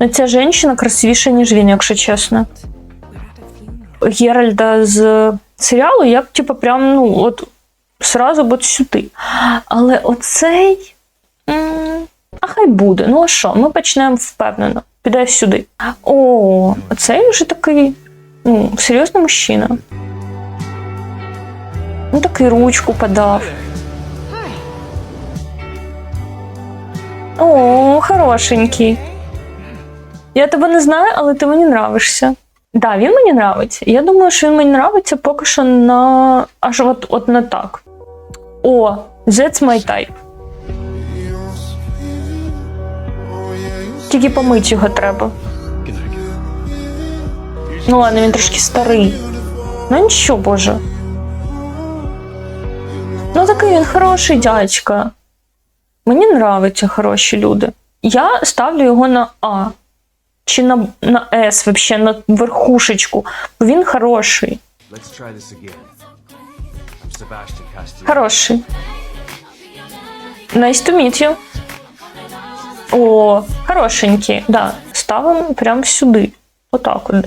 Ну, ця жінка красивіша, ніж він, якщо чесно. Геральда з серіалу, я б типу, прям, ну, от сразу б от сюди. Але оцей. А хай буде. Ну а що? Ми почнемо впевнено. Піде сюди. О, оцей вже такий. Ну, серйозний мужчина. Ну, такий ручку подав. О, хорошенький. Я тебе не знаю, але ти мені нравишся. Да, він мені нравиться. Я думаю, що він мені нравиться поки що на аж от, от на так. О, that's my type. Тільки помити його треба. Ну ладно, він трошки старий. Ну нічого, боже. Ну такий він хороший дядька. Мені нравляться хороші люди. Я ставлю його на А. Чи на, на С, вообще, на верхушечку. Бо він хороший. Хороший. Nice to meet you. О, хорошенький. Да, ставимо прямо сюди. Отак от.